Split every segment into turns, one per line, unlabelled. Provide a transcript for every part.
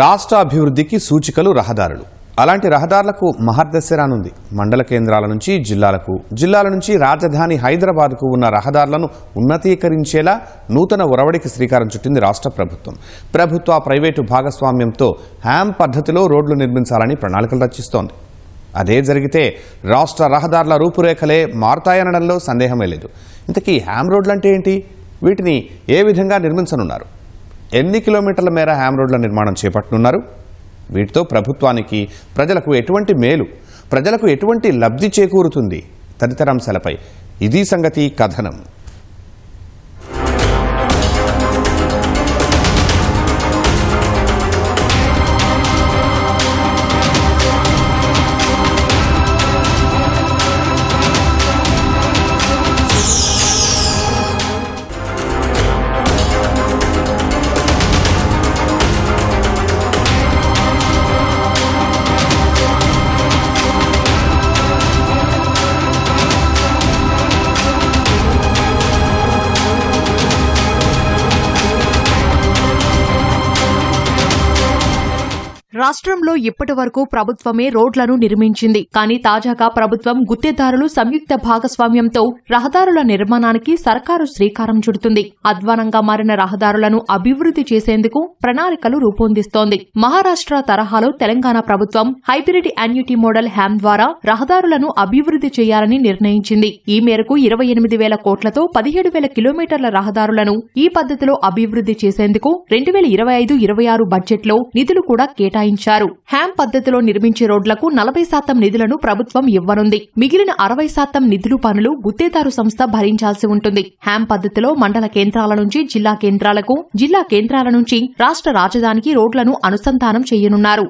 రాష్ట్ర అభివృద్ధికి సూచికలు రహదారులు. అలాంటి రహదారులకు మహర్దశ రానుంది. మండల కేంద్రాల నుంచి జిల్లాలకు జిల్లాల నుంచి రాజధాని హైదరాబాద్కు ఉన్న రహదారులను ఉన్నతీకరించేలా నూతన ఒరవడికి శ్రీకారం చుట్టింది రాష్ట్ర ప్రభుత్వం. ప్రభుత్వ ప్రైవేటు భాగస్వామ్యంతో హ్యామ్ పద్ధతిలో రోడ్లు నిర్మించాలని ప్రణాళికలు రచిస్తోంది. అదే జరిగితే రాష్ట్ర రహదారుల రూపురేఖలే మారుతాయనడంలో సందేహమే లేదు. ఇంతకీ హ్యామ్ రోడ్లు అంటే ఏంటి? వీటిని ఏ విధంగా నిర్మించనున్నారు? ఎన్ని కిలోమీటర్ల మేర హ్యామ్ రోడ్ల నిర్మాణం చేపట్టనున్నారు? వీటితో ప్రభుత్వానికి ప్రజలకు ఎటువంటి మేలు ప్రజలకు ఎటువంటి లబ్ధి చేకూరుతుంది? తదితర అంశాలపై ఇది సంగతి కథనం.
రాష్ట్రంలో ఇప్పటి వరకు ప్రభుత్వమే రోడ్లను నిర్మించింది. కానీ తాజాగా ప్రభుత్వం గుత్తేదారులు సంయుక్త భాగస్వామ్యంతో రహదారుల నిర్మాణానికి సర్కారు శ్రీకారం చుడుతుంది. అధ్వానంగా మారిన రహదారులను అభివృద్ధి చేసేందుకు ప్రణాళికలు రూపొందిస్తోంది. మహారాష్ట్ర తరహాలో తెలంగాణ ప్రభుత్వం హైబ్రిడ్ యాన్యుటీ మోడల్ హ్యామ్ ద్వారా రహదారులను అభివృద్ధి చేయాలని నిర్ణయించింది. ఈ మేరకు ఇరవై ఎనిమిది వేల కోట్లతో పదిహేడు వేల కిలోమీటర్ల రహదారులను ఈ పద్ధతిలో అభివృద్ధి చేసేందుకు రెండు వేల ఇరవై ఐదు ఇరవై ఆరు బడ్జెట్లో నిధులు కూడా కేటాయించారు. హ్యామ్ పద్ధతిలో నిర్మించే రోడ్లకు నలభై శాతం నిధులను ప్రభుత్వం ఇవ్వనుంది. మిగిలిన అరవై శాతం నిధులు పనులు గుత్తేదారు సంస్థ భరించాల్సి ఉంటుంది. హ్యామ్ పద్ధతిలో మండల కేంద్రాల నుంచి జిల్లా కేంద్రాలకు జిల్లా కేంద్రాల నుంచి రాష్ట్ర రాజధానికి రోడ్లను అనుసంధానం చేయనున్నారు.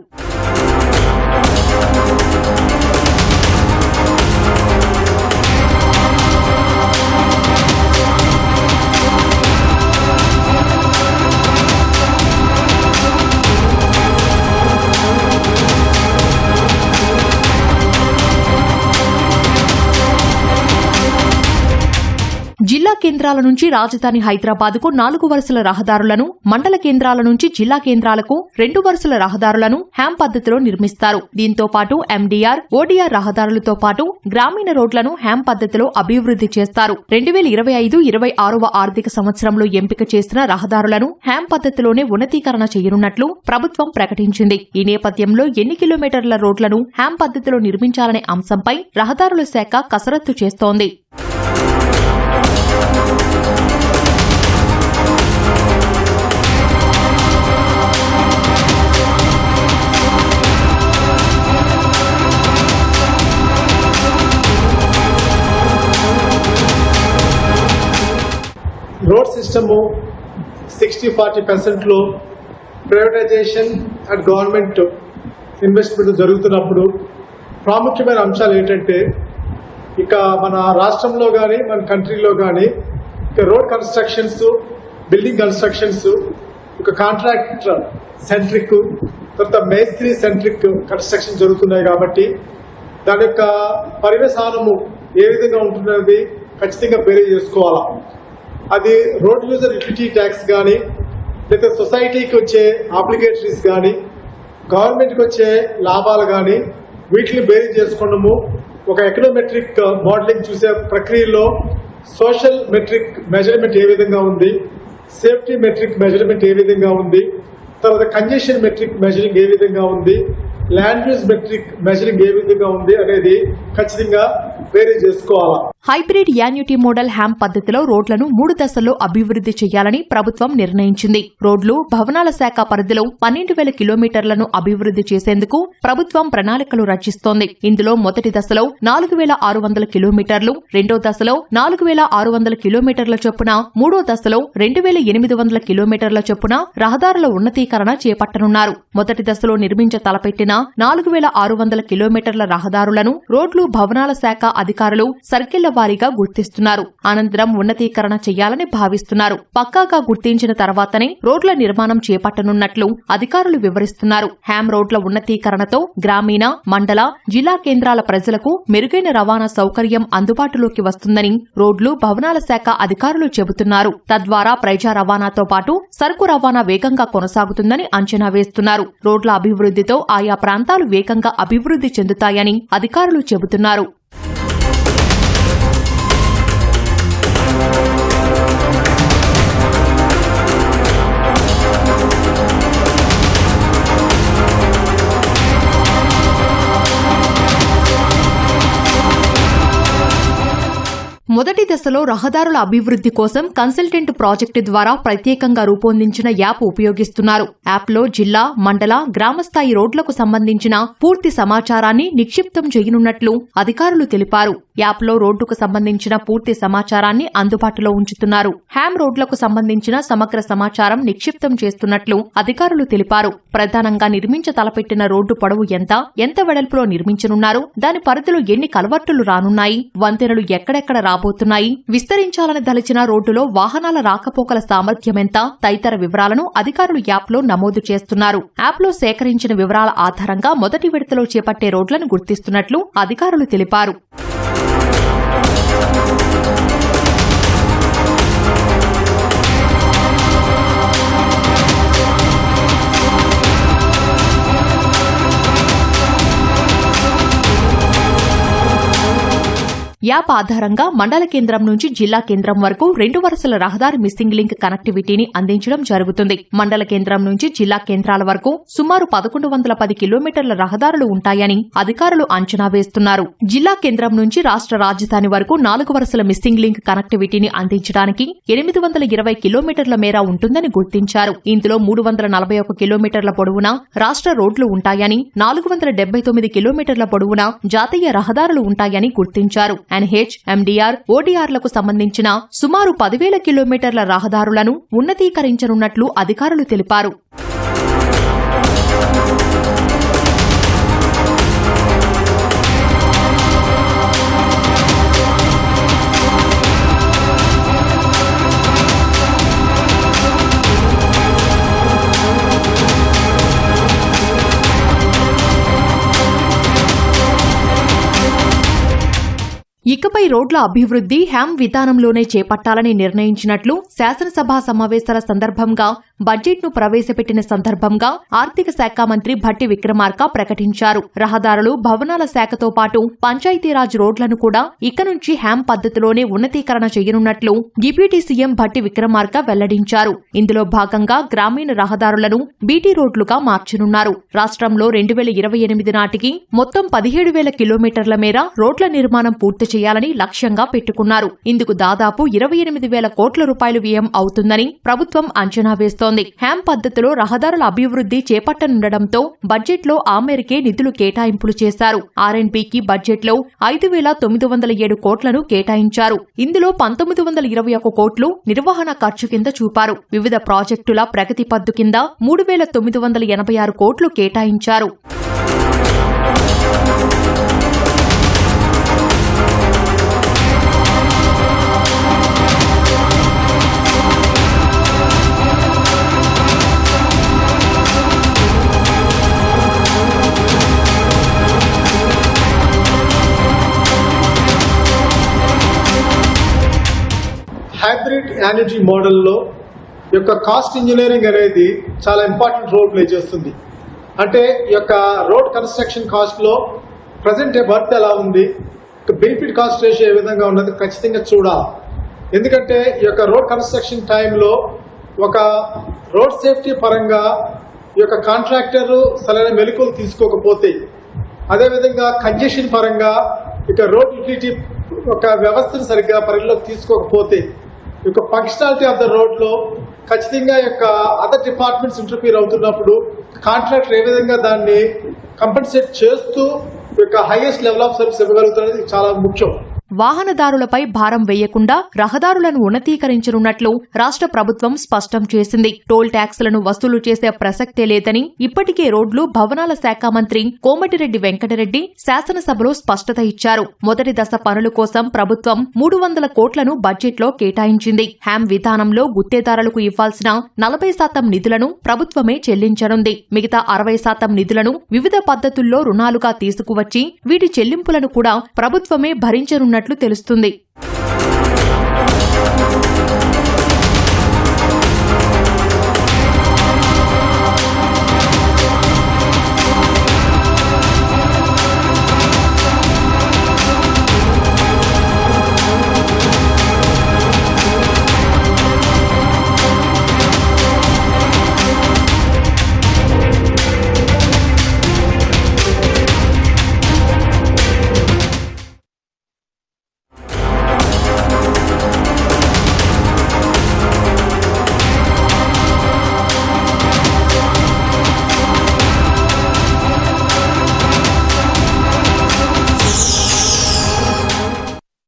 జిల్లా కేంద్రాల నుంచి రాజధాని హైదరాబాద్కు నాలుగు వరుసల రహదారులను మండల కేంద్రాల నుంచి జిల్లా కేంద్రాలకు రెండు వరుసల రహదారులను హ్యామ్ పద్ధతిలో నిర్మిస్తారు. దీంతో పాటు ఎండీఆర్ ఓడీఆర్ రహదారులతో పాటు గ్రామీణ రోడ్లను హ్యామ్ పద్ధతిలో అభివృద్ధి చేస్తారు. రెండు వేల ఇరవై ఐదు ఇరవై ఆరవ ఆర్థిక సంవత్సరంలో ఎంపిక చేసిన రహదారులను హ్యామ్ పద్ధతిలోనే ఉన్నతీకరణ చేయనున్నట్లు ప్రభుత్వం ప్రకటించింది. ఈ నేపథ్యంలో ఎన్ని కిలోమీటర్ల రోడ్లను హ్యామ్ పద్ధతిలో నిర్మించాలనే అంశంపై రహదారుల శాఖ కసరత్తు చేస్తోంది.
సిక్స్టీ ఫార్టీ పర్సెంట్లో ప్రైవేటైజేషన్ అండ్ గవర్నమెంట్ ఇన్వెస్ట్మెంట్ జరుగుతున్నప్పుడు ప్రాముఖ్యమైన అంశాలు ఏంటంటే ఇక మన రాష్ట్రంలో కానీ మన కంట్రీలో కానీ ఇక రోడ్ కన్స్ట్రక్షన్స్ బిల్డింగ్ కన్స్ట్రక్షన్స్ ఒక కాంట్రాక్ట్ సెంట్రిక్ తర్వాత మేస్త్రీ సెంట్రిక్ కన్స్ట్రక్షన్ జరుగుతున్నాయి కాబట్టి దాని యొక్క పరివేశానము ఏ విధంగా ఉంటున్నది ఖచ్చితంగా పేరు చేసుకోవాలా. అది రోడ్ యూజర్ యూటిలిటీ ట్యాక్స్ కానీ లేదా సొసైటీకి వచ్చే అప్లికేటరీస్ కానీ గవర్నమెంట్కి వచ్చే లాభాలు కానీ వీటిని బేరీ చేసుకోవడము ఒక ఎకనోమెట్రిక్ మోడలింగ్ చూసే ప్రక్రియలో సోషల్ మెట్రిక్ మెజర్మెంట్ ఏ విధంగా ఉంది సేఫ్టీ మెట్రిక్ మెజర్మెంట్ ఏ విధంగా ఉంది తర్వాత కంజెషన్ మెట్రిక్ మెజరింగ్ ఏ విధంగా ఉంది ల్యాండ్ యూజ్ మెట్రిక్ మెజరింగ్ ఏ విధంగా ఉంది అనేది ఖచ్చితంగా వేరే చేసుకోవాలా?
హైబ్రిడ్ యాన్యుటీ మోడల్ హ్యామ్ పద్ధతిలో రోడ్లను మూడు దశల్లో అభివృద్ధి చేయాలని ప్రభుత్వం నిర్ణయించింది. రోడ్లు భవనాల శాఖ పరిధిలో పన్నెండు వేల కిలోమీటర్లను అభివృద్ధి చేసేందుకు ప్రభుత్వం ప్రణాళికలు రచిస్తోంది. ఇందులో మొదటి దశలో నాలుగు వేల ఆరు వందల కిలోమీటర్లు రెండో దశలో నాలుగు వేల ఆరు వందల కిలోమీటర్ల చొప్పున మూడో దశలో రెండు వేల ఎనిమిది వందల కిలోమీటర్ల చొప్పున రహదారుల ఉన్నతీకరణ చేపట్టనున్నారు. మొదటి దశలో నిర్మించ తలపెట్టిన నాలుగు వేల ఆరు వందల కిలోమీటర్ల రహదారులను రోడ్లు భవనాల శాఖ అధికారులు సర్కిళ్ళ వారీగా గుర్తిస్తున్నారు. అనంతరం ఉన్నతీకరణ చేయాలని భావిస్తున్నారు. పక్కాగా గుర్తించిన తర్వాతనే రోడ్ల నిర్మాణం చేపట్టనున్నట్లు అధికారులు వివరిస్తున్నారు. హ్యామ్ రోడ్ల ఉన్నతీకరణతో గ్రామీణ మండల జిల్లా కేంద్రాల ప్రజలకు మెరుగైన రవాణా సౌకర్యం అందుబాటులోకి వస్తుందని రోడ్లు భవనాల శాఖ అధికారులు చెబుతున్నారు. తద్వారా ప్రజా రవాణాతో పాటు సరుకు రవాణా వేగంగా కొనసాగుతుందని అంచనా వేస్తున్నారు. రోడ్ల అభివృద్ధితో ఆయా ప్రాంతాలు వేగంగా అభివృద్ధి చెందుతాయని అధికారులు చెబుతున్నారు. మొదటి దశలో రహదారుల అభివృద్ధి కోసం కన్సల్టెంట్ ప్రాజెక్టు ద్వారా ప్రత్యేకంగా రూపొందించిన యాప్ ఉపయోగిస్తున్నారు. యాప్లో జిల్లా మండల గ్రామస్థాయి రోడ్లకు సంబంధించిన పూర్తి సమాచారాన్ని నిక్షిప్తం చేయనున్నట్లు అధికారులు తెలిపారు. యాప్లో రోడ్డుకు సంబంధించిన పూర్తి సమాచారాన్ని అందుబాటులో ఉంచుతున్నారు. హ్యామ్ రోడ్లకు సంబంధించిన సమగ్ర సమాచారం నిక్షిప్తం చేస్తున్నట్లు అధికారులు తెలిపారు. ప్రధానంగా నిర్మించ తలపెట్టిన రోడ్డు పొడవు ఎంత ఎంత వెడల్పులో నిర్మించనున్నారు దాని పరిధిలో ఎన్ని కలవర్టులు రానున్నాయి వంతెనలు ఎక్కడెక్కడ రాబోతున్నాయి. విస్తరించాలని దలిచిన రోడ్డులో వాహనాల రాకపోకల సామర్థ్యమెంత తదితర వివరాలను అధికారులు యాప్లో నమోదు చేస్తున్నారు. యాప్లో సేకరించిన వివరాల ఆధారంగా మొదటి విడతలో చేపట్టే రోడ్లను గుర్తిస్తున్నట్లు అధికారులు తెలిపారు. యాప్ ఆధారంగా మండల కేంద్రం నుంచి జిల్లా కేంద్రం వరకు రెండు వరుసల రహదారి మిస్సింగ్ లింక్ కనెక్టివిటీని అందించడం జరుగుతుంది. మండల కేంద్రం నుంచి జిల్లా కేంద్రాల వరకు సుమారు పదకొండు వందల పది కిలోమీటర్ల రహదారులు ఉంటాయని అధికారులు అంచనా వేస్తున్నారు. జిల్లా కేంద్రం నుంచి రాష్ట్ర రాజధాని వరకు నాలుగు వరుసల మిస్సింగ్ లింక్ కనెక్టివిటీని అందించడానికి ఎనిమిది వందల ఇరవై కిలోమీటర్ల మేర ఉంటుందని గుర్తించారు. ఇందులో మూడు వందల నలభై ఒక కిలోమీటర్ల పొడవున రాష్ట్ర రోడ్లు ఉంటాయని నాలుగు వందల డెబ్బై తొమ్మిది కిలోమీటర్ల పొడవున జాతీయ రహదారులు ఉంటాయని గుర్తించారు. ఎన్హెచ్ ఎండీఆర్ ఓటీఆర్లకు సంబంధించిన సుమారు పదివేల కిలోమీటర్ల రహదారులను ఉన్నతీకరించనున్నట్లు అధికారులు తెలిపారు. ఇకపై రోడ్ల అభివృద్ధి హ్యామ్ విధానంలోనే చేపట్టాలని నిర్ణయించినట్లు శాసనసభ సమావేశాల సందర్భంగా బడ్జెట్ను ప్రవేశపెట్టిన సందర్భంగా ఆర్థిక శాఖ మంత్రి భట్టి విక్రమార్క ప్రకటించారు. రహదారులు భవనాల శాఖతో పాటు పంచాయతీరాజ్ రోడ్లను కూడా ఇక నుంచి హ్యామ్ పద్ధతిలోనే ఉన్నతీకరణ చేయనున్నట్లు డిప్యూటీ సీఎం భట్టి విక్రమార్క వెల్లడించారు. ఇందులో భాగంగా గ్రామీణ రహదారులను బీటీ రోడ్లుగా మార్చనున్నారు. రాష్ట్రంలో రెండు వేల ఇరవై ఎనిమిది నాటికి మొత్తం పదిహేడు వేల కిలోమీటర్ల మేర రోడ్ల నిర్మాణం పూర్తి చేయాలని లక్ష్యంగా పెట్టుకున్నారు. ఇందుకు దాదాపు ఇరవై ఎనిమిది వేల కోట్ల రూపాయలు వ్యయం అవుతుందని ప్రభుత్వం అంచనా వేస్తోంది. హ్యామ్ పద్ధతిలో రహదారుల అభివృద్ధి చేపట్టనుండటంతో బడ్జెట్లో ఆ మేరకే నిధులు కేటాయింపులు చేశారు. ఆర్ఎన్బికి బడ్జెట్లో ఐదు వేల తొమ్మిది వందల ఏడు కోట్లను కేటాయించారు. ఇందులో పంతొమ్మిది వందల ఇరవై ఒక కోట్లు నిర్వహణ ఖర్చు కింద చూపారు. వివిధ ప్రాజెక్టుల ప్రగతి పద్దు కింద మూడు వేల తొమ్మిది వందల ఎనభై ఆరు కోట్లు కేటాయించారు.
హైబ్రిడ్ ఎనర్జీ మోడల్లో యొక్క కాస్ట్ ఇంజనీరింగ్ అనేది చాలా ఇంపార్టెంట్ రోల్ ప్లే చేస్తుంది. అంటే ఈ యొక్క రోడ్ కన్స్ట్రక్షన్ కాస్ట్లో ప్రజెంట్ వర్త్ ఎలా ఉంది? బెనిఫిట్ కాస్ట్ రేషియో ఏ విధంగా ఉన్నది ఖచ్చితంగా చూడాలి. ఎందుకంటే ఈ యొక్క రోడ్ కన్స్ట్రక్షన్ టైంలో ఒక రోడ్ సేఫ్టీ పరంగా ఈ యొక్క కాంట్రాక్టర్ సరైన మెలకువలు తీసుకోకపోతే అదేవిధంగా కంజెషన్ పరంగా ఇక రోడ్ యూటిలిటీ ఒక వ్యవస్థను సరిగ్గా పరిగణలోకి తీసుకోకపోతే యొక్క ఫంక్షనాలిటీ ఆఫ్ ద రోడ్లో ఖచ్చితంగా ఈ యొక్క అదర్ డిపార్ట్మెంట్స్ ఇంటర్ఫీర్ అవుతున్నప్పుడు కాంట్రాక్టర్ ఏ విధంగా దాన్ని కంపెన్సేట్ చేస్తూ ఈ యొక్క హైయెస్ట్ లెవెల్ ఆఫ్ సర్వీస్ ఇవ్వగలుగుతున్నది చాలా ముఖ్యం.
వాహనదారులపై భారం వేయకుండా రహదారులను ఉన్నతీకరించనున్నట్లు రాష్ట్ర ప్రభుత్వం స్పష్టం చేసింది. టోల్ ట్యాక్స్లను వసూలు చేసే ప్రసక్తే లేదని ఇప్పటికే రోడ్లు భవనాల శాఖ మంత్రి కోమటిరెడ్డి వెంకటరెడ్డి శాసనసభలో స్పష్టత ఇచ్చారు. మొదటి దశ పనుల కోసం ప్రభుత్వం మూడు వందల కోట్లను బడ్జెట్లో కేటాయించింది. హ్యామ్ విధానంలో గుత్తేదారులకు ఇవ్వాల్సిన నలభై శాతం నిధులను ప్రభుత్వమే చెల్లించనుంది. మిగతా అరవై శాతం నిధులను వివిధ పద్ధతుల్లో రుణాలుగా తీసుకువచ్చి వీటి చెల్లింపులను కూడా ప్రభుత్వమే భరించనున్నట్టు తెలుస్తుంది.